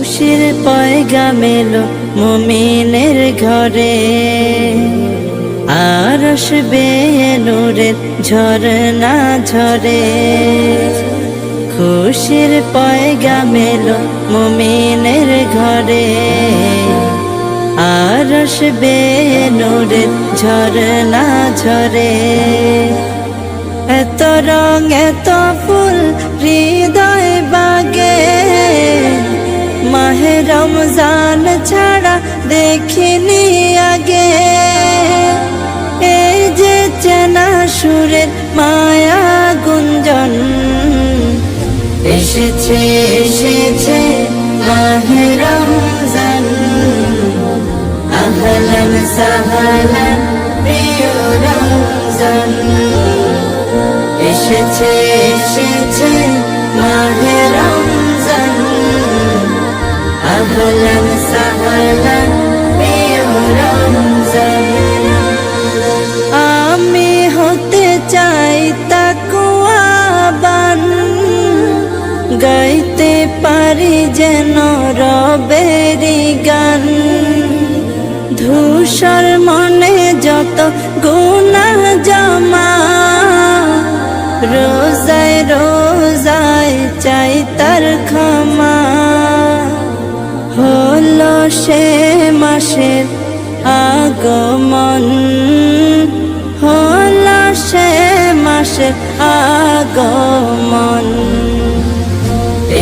খুশির পয়গা এলো মুমিনের ঘরে। আর আসবে নূরের ঝরনা ঝরে। খুশির পয়গা এলো মুমিনের ঘরে। আর আসবে নূরের ঝরনা ঝরে। এত রং এত ফুল, হৃদয় দেখিনি আগে। এই যে চেনা সুরের মায়া গুঞ্জন। এসেছে এসেছে রমজান। এসেছে এসেছে আমি হতে চাই তাকুয়াবান গাইতে পারি যেন রবেরি গান। ধূসর মনে যত গুণা জমা, রোজায় রোজায় চাই তার ক্ষমা। হলো সে আগমন হলো সে মাসের আগমন।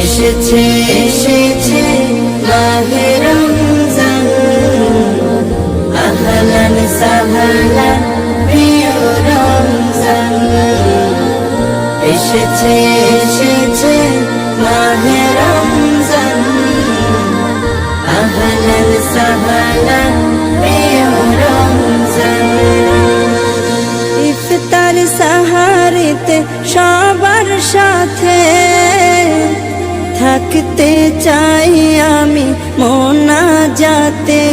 এসেছে এসেছে মাহে রমজান। আহলান সাহলান, প্রিয় রমজান। এসেছে এসেছে সবার সাথে থাকতে চাই আমি মোনা যাতে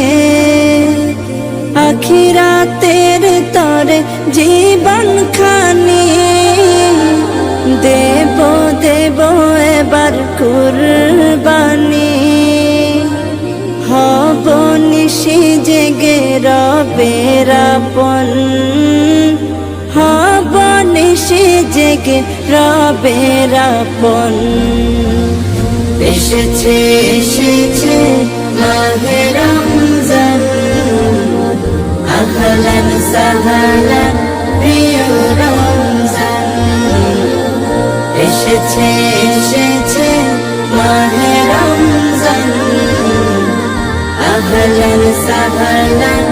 আখিরাতের তরে জীবন খানি দেব দেব এবার কুরবানি। হব নিশি জেগে রবের আপন। হব নিশি জেগে রবের আপন। এসেছে এসেছে মাহে রমজান। আহলান সাহলান, প্রিয় রমজান। এসেছে এসেছে মাহে রমজান। আহলান সাহলান